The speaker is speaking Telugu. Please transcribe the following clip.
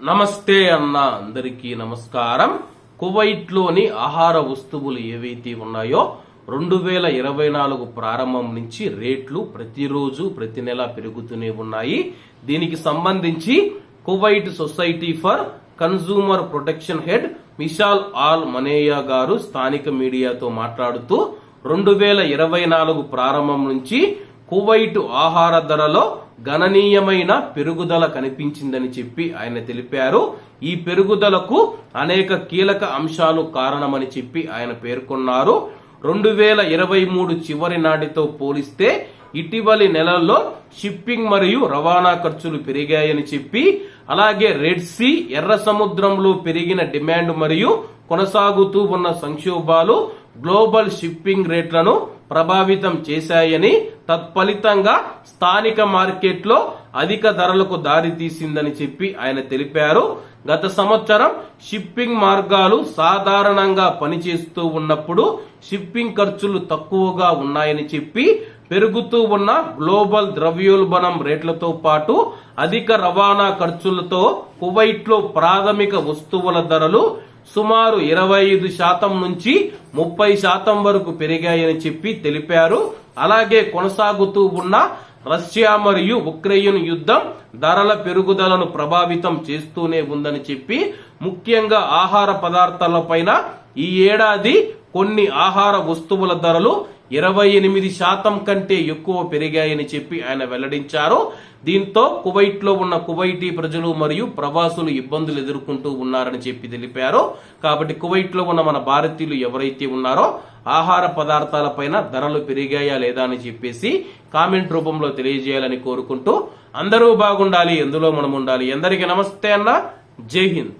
నమస్తే అన్న అందరికీ నమస్కారం. కువైట్లోని ఆహార వస్తువులు ఏవైతే ఉన్నాయో రెండు వేల ఇరవై నాలుగు ప్రారంభం నుంచి రేట్లు ప్రతిరోజు ప్రతి నెల పెరుగుతూనే ఉన్నాయి. దీనికి సంబంధించి Kuwait society for consumer protection head Mishal Al Manea గారు స్థానిక మీడియాతో మాట్లాడుతూ రెండు వేల ఇరవై నాలుగు ప్రారంభం నుంచి కువైటు ఆహార ధరలో గణనీయమైన పెరుగుదల కనిపించిందని చెప్పి ఆయన తెలిపారు. ఈ పెరుగుదలకు అనేక కీలక అంశాలు కారణమని చెప్పి ఆయన పేర్కొన్నారు. రెండు వేల ఇరవై మూడు చివరి నాటితో పోలిస్తే ఇటీవలి నెలల్లో షిప్పింగ్ మరియు రవాణా ఖర్చులు పెరిగాయని చెప్పి అలాగే రెడ్ సీ ఎర్ర సముద్రంలో పెరిగిన డిమాండ్ మరియు కొనసాగుతూ ఉన్న సంక్షోభాలు గ్లోబల్ షిప్పింగ్ రేట్లను ప్రభావితం చేశాయని తత్ఫలితంగా స్థానిక మార్కెట్లో అధిక ధరలకు దారితీసిందని చెప్పి ఆయన తెలిపారు. గత సంవత్సరం షిప్పింగ్ మార్గాలు సాధారణంగా పనిచేస్తూ ఉన్నప్పుడు షిప్పింగ్ ఖర్చులు తక్కువగా ఉన్నాయని చెప్పి పెరుగుతూ ఉన్న గ్లోబల్ ద్రవ్యోల్బణం రేట్లతో పాటు అధిక రవాణా ఖర్చులతో కువైట్లో ప్రాథమిక వస్తువుల ధరలు సుమారు ఇరవై ఐదు శాతం నుంచి ముప్పై శాతం వరకు పెరిగాయని చెప్పి తెలిపారు. అలాగే కొనసాగుతూ ఉన్న రష్యా మరియు ఉక్రెయిన్ యుద్ధం ధరల పెరుగుదలను ప్రభావితం చేస్తూనే ఉందని చెప్పి ముఖ్యంగా ఆహార పదార్థాలపైన ఈ ఏడాది కొన్ని ఆహార వస్తువుల ధరలు ఇరవై ఎనిమిది శాతం కంటే ఎక్కువ పెరిగాయని చెప్పి ఆయన వెల్లడించారు. దీంతో కువైట్లో ఉన్న కువైటీ ప్రజలు మరియు ప్రవాసులు ఇబ్బందులు ఎదుర్కొంటూ ఉన్నారని చెప్పి తెలిపారు. కాబట్టి కువైట్లో ఉన్న మన భారతీయులు ఎవరైతే ఉన్నారో ఆహార పదార్థాలపైన ధరలు పెరిగాయా లేదా అని చెప్పేసి కామెంట్ రూపంలో తెలియజేయాలని కోరుకుంటూ అందరూ బాగుండాలి ఎందులో మనం ఉండాలి అందరికీ నమస్తే అన్న. జై హింద్.